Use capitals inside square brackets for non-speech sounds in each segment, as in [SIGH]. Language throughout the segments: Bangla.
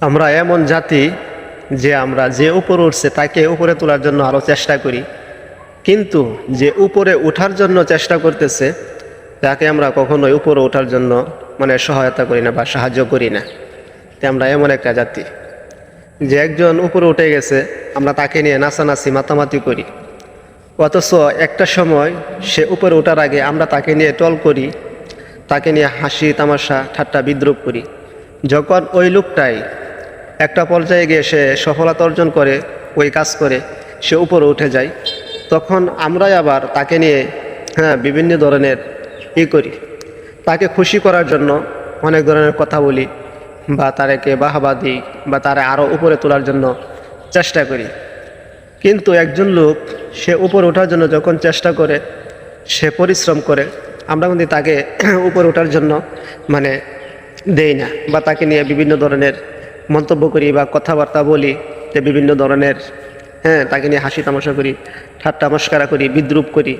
আমরা এমন জাতি যে আমরা যে উপরে উঠছে তাকে উপরে তোলার জন্য আরও চেষ্টা করি। কিন্তু যে উপরে ওঠার জন্য চেষ্টা করতেছে, তাকে আমরা কখনোই উপরে ওঠার জন্য মানে সহায়তা করি না বা সাহায্য করি না। তাই আমরা এমন একটা জাতি। যে একজন উপরে উঠে গেছে, আমরা তাকে নিয়ে নাচানাচি, মাতামাতি করি। অথচ একটা সময় সে উপরে ওঠার আগে আমরা তাকে নিয়ে টল করি, তাকে নিয়ে হাসি, তামাশা, ঠাট্টা, বিদ্রুপ করি। যখন ওই লোকটাই একটা পর্যায়ে গিয়ে সে সফলতা অর্জন করে, ওই কাজ করে, সে উপরে উঠে যায়। তখন আমরাই আবার তাকে নিয়ে হ্যাঁ বিভিন্ন ধরনের ই করি। তাকে খুশি করার জন্য অনেক ধরনের কথা বলি বা তারাকে বাহাবা দিই বা তারা আরও উপরে তোলার জন্য চেষ্টা করি। কিন্তু একজন লোক সে উপরে ওঠার জন্য যখন চেষ্টা করে, সে পরিশ্রম করে, আমরা কিন্তু তাকে [CLEARS THROAT] উপরে ওঠার জন্য মানে দেই না বা তাকে নিয়ে বিভিন্ন ধরনের মন্তব্য করি বা কথাবার্তা বলি যে বিভিন্ন ধরনের হ্যাঁ তাকে নিয়ে হাসি তামাশা করি, ঠাট্টা মস্কারা করি, বিদ্রুপ করি,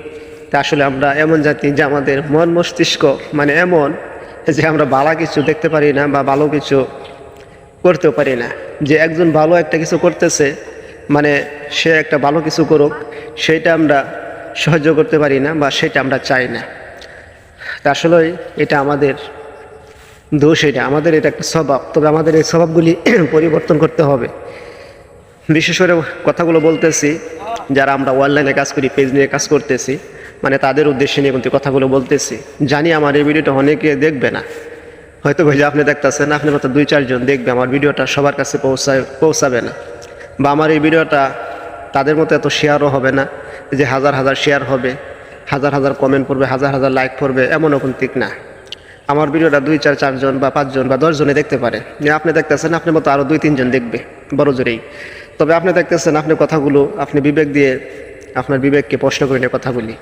তা আসলে আমরা এমন জাতি যে আমাদের মন মস্তিষ্ক মানে এমন যে আমরা ভালো কিছু দেখতে পারি না বা ভালো কিছু করতেও পারি না। যে একজন ভালো একটা কিছু করতেছে মানে সে একটা ভালো কিছু করুক, সেটা আমরা সহ্য করতে পারি না বা সেটা আমরা চাই না। আসলেই এটা আমাদের দোষ এটা, আমাদের এটা একটা স্বভাব। তবে আমাদের এই স্বভাবগুলি [CLEARS THROAT] পরিবর্তন করতে হবে। বিশেষ করে কথাগুলো বলতেছি, যারা আমরা অনলাইনে কাজ করি পেজ নিয়ে কাজ করতেছি মানে তাদের উদ্দেশ্যে নিয়ে কিন্তু কথাগুলো বলতেছি। জানি আমার এই ভিডিওটা অনেকে দেখবে না। হয়তো ভাই আপনি দেখতেছেন, আপনি মতো দুই চারজন দেখবে, আমার ভিডিওটা সবার কাছে পৌঁছায়, পৌঁছাবে না। বা আমার এই ভিডিওটা তাদের মতো এত শেয়ারও হবে না, যে হাজার হাজার শেয়ার হবে, হাজার হাজার কমেন্ট পড়বে, হাজার হাজার লাইক পড়বে, এমনও কিন্তু ঠিক না। আমার ভিডিওটা দুই, চার চারজন বা পাঁচজন বা দশজনে দেখতে পারে। আপনি দেখতেছেন, আপনি মতো আরও দুই তিনজন দেখবে, বড় জোরেই। তবে আপনি দেখতেছেন, আপনি কথাগুলো, আপনি বিবেক দিয়ে আপনার বিবেককে প্রশ্ন করে নিয়ে কথাগুলি।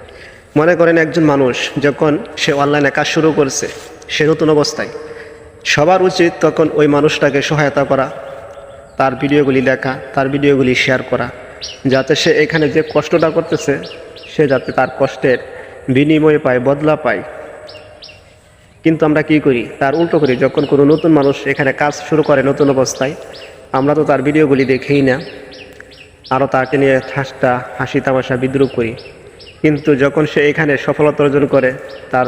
মনে করেন একজন মানুষ যখন সে অনলাইনে কাজ শুরু করছে, সে নতুন অবস্থায়। সবার উচিত তখন ওই মানুষটাকে সহায়তা করা, তার ভিডিওগুলি দেখা, তার ভিডিওগুলি শেয়ার করা, যাতে সে এখানে যে কষ্টটা করতেছে, সে যাতে তার কষ্টের বিনিময় পায়, বদলা পায়। কিন্তু আমরা কি করি? তার উল্টো করি, যখন কোনো নতুন মানুষ এখানে কাজ শুরু করে নতুন অবস্থায়, আমরা তো তার ভিডিওগুলি দেখেই না। আরও তাকে নিয়ে ঠাসটা, হাসি তামাশা বিদ্রুপ করি। কিন্তু যখন সে এখানে সফলতা অর্জন করে, তার,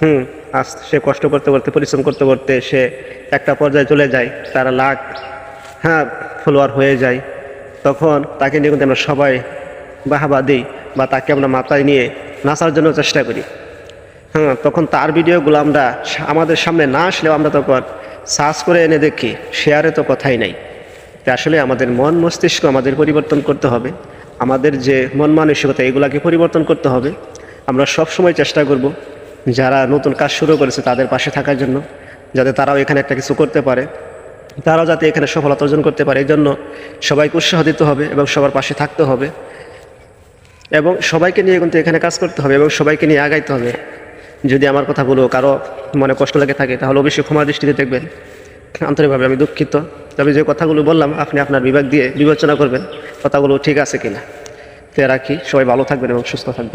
হুম, আজ সে কষ্ট করতে করতে, পরিশ্রম করতে করতে সে একটা পর্যায়ে চলে যায়, তার লাখ হ্যাঁ ফলোয়ার হয়ে যায়। তখন তাকে নিয়ে কিন্তু আমরা সবাই বাহাবা দিই বা তাকে আমরা মাথায় নিয়ে নাচার জন্য চেষ্টা করি। হ্যাঁ তখন তার ভিডিওগুলো আমরা আমাদের সামনে না আসলেও আমরা তখন সার্চ করে এনে দেখি, শেয়ারে তো কথাই নাই। আসলে আমাদের মন মস্তিষ্ক আমাদের পরিবর্তন করতে হবে। আমাদের যে মন মানসিকতা, এগুলাকে পরিবর্তন করতে হবে। আমরা সব সময় চেষ্টা করব যারা নতুন কাজ শুরু করেছে তাদের পাশে থাকার জন্য, যাতে তারাও এখানে একটা কিছু করতে পারে। তারাও যাতে এখানে সফলতা অর্জন করতে পারে। এই জন্য সবাইকে উৎসাহ দিতে হবে এবং সবার পাশে থাকতে হবে। এবং সবাইকে নিয়ে কিন্তু এখানে কাজ করতে হবে এবং সবাইকে নিয়ে আগাইতে হবে। যদি আমার কথাগুলো কারও মনে কষ্ট লাগে থাকে, তাহলে অবশ্যই ক্ষমা দৃষ্টিতে দেখবেন। আন্তরিকভাবে আমি দুঃখিত। তবে যে কথাগুলো বললাম, আপনি আপনার বিভাগ দিয়ে বিবেচনা করবেন, কথাগুলো ঠিক আছে কিনা। তে রাখি, সবাই ভালো থাকবেন এবং সুস্থ থাকবেন।